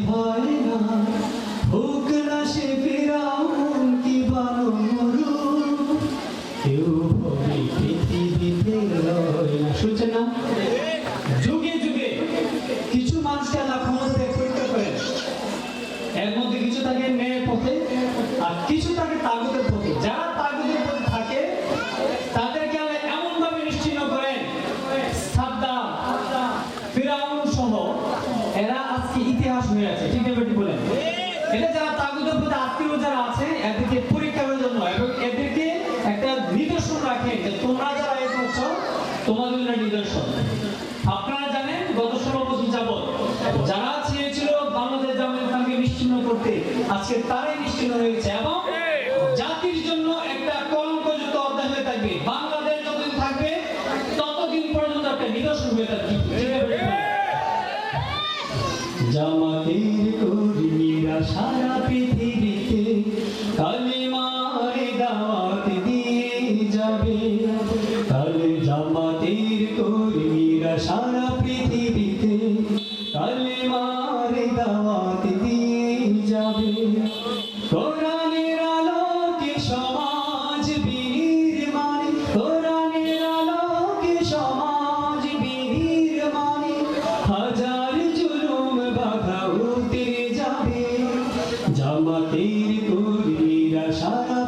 হয় যুগে যুগে কিছু মানুষকে আল্লাহ ক্ষমতা দিয়ে পরীক্ষা কিছু তাকে ন্যায়ের পথে, আর কিছু তাকে তাগুদের নিশ্চিন্ন করতে আজকে তারাই নিশ্চিন্ন হয়ে গেছে এবং জাতির জন্য একটা কলঙ্কযুক্ত অধ্যায় হয়ে থাকবে। বাংলাদেশ যতদিন থাকবে, ততদিন পর্যন্ত একটা নিদর্শন হয়ে থাকবে। জামাতের কর্মীরা সারা পৃথিবীতে কালিমার দাওয়াত দিয়ে যাবে। জামাতের কর্মীরা সারা জামাতের কর্মীরা সারা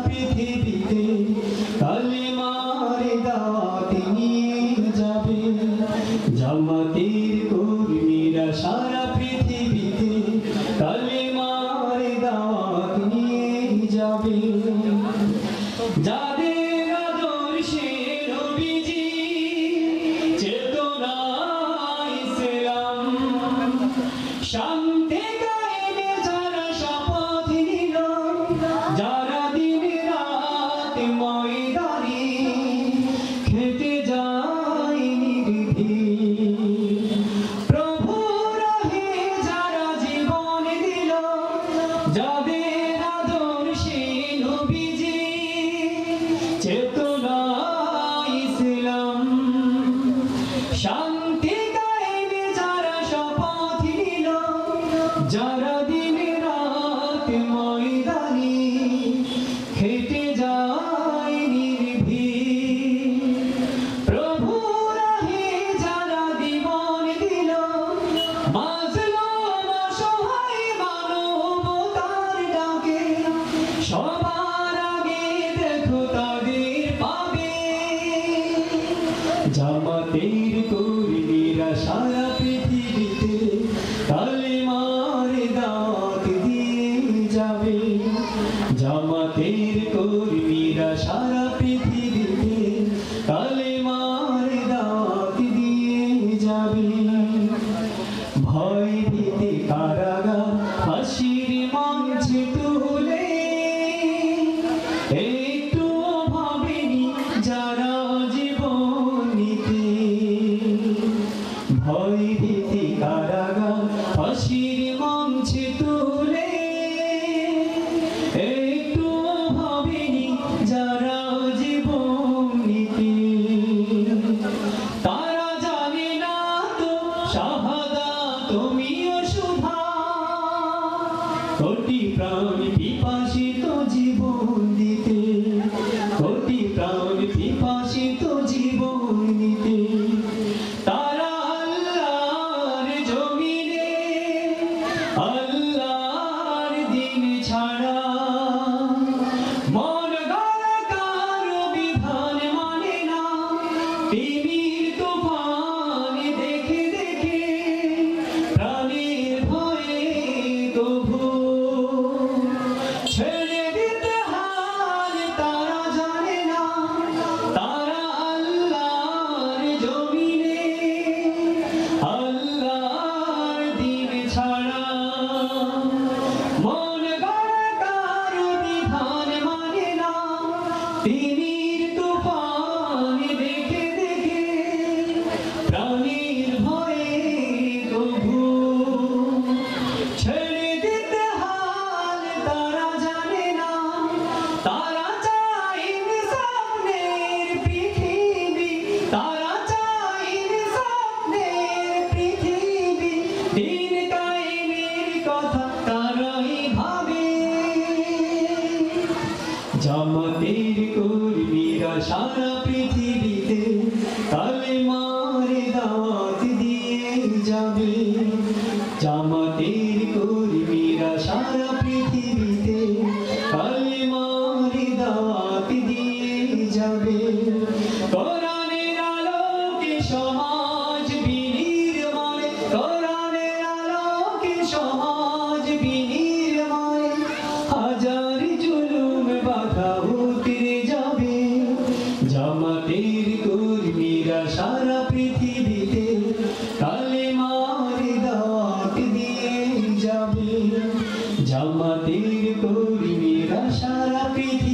জামাতের কর্মীরা সারা পৃথিবীতে কালেমার দাওয়াত দিয়ে যাবে। জামাতের কর্মীরা সারা পৃথিবীতে কালেমার দাওয়াত দিয়ে যাবে। ভয় ভীতি কারাগার, হাসির মঞ্চে তুলে প্রাণ তারা আল্লাহর জমিনে ছাড়া। মন কারও বিধান মানে না, তিমির দেখে দেখে, প্রাণের ভয়ে তবু জামাতের কর্মীরা সারা পৃথিবীতে কালেমার দাওয়াত দিয়ে যাবে। জামাতের কর্মীরা সারা পৃথিবীতে কালেমার দাওয়াত দিয়ে যাবে। কোরআনের আলোকে সমাজ জামাতের কর্মীরা সারা পৃথিবীতে কালেমার দাওয়াত দিয়ে যাবে। জামাতের কর্মীরা সারা পৃথিবীতে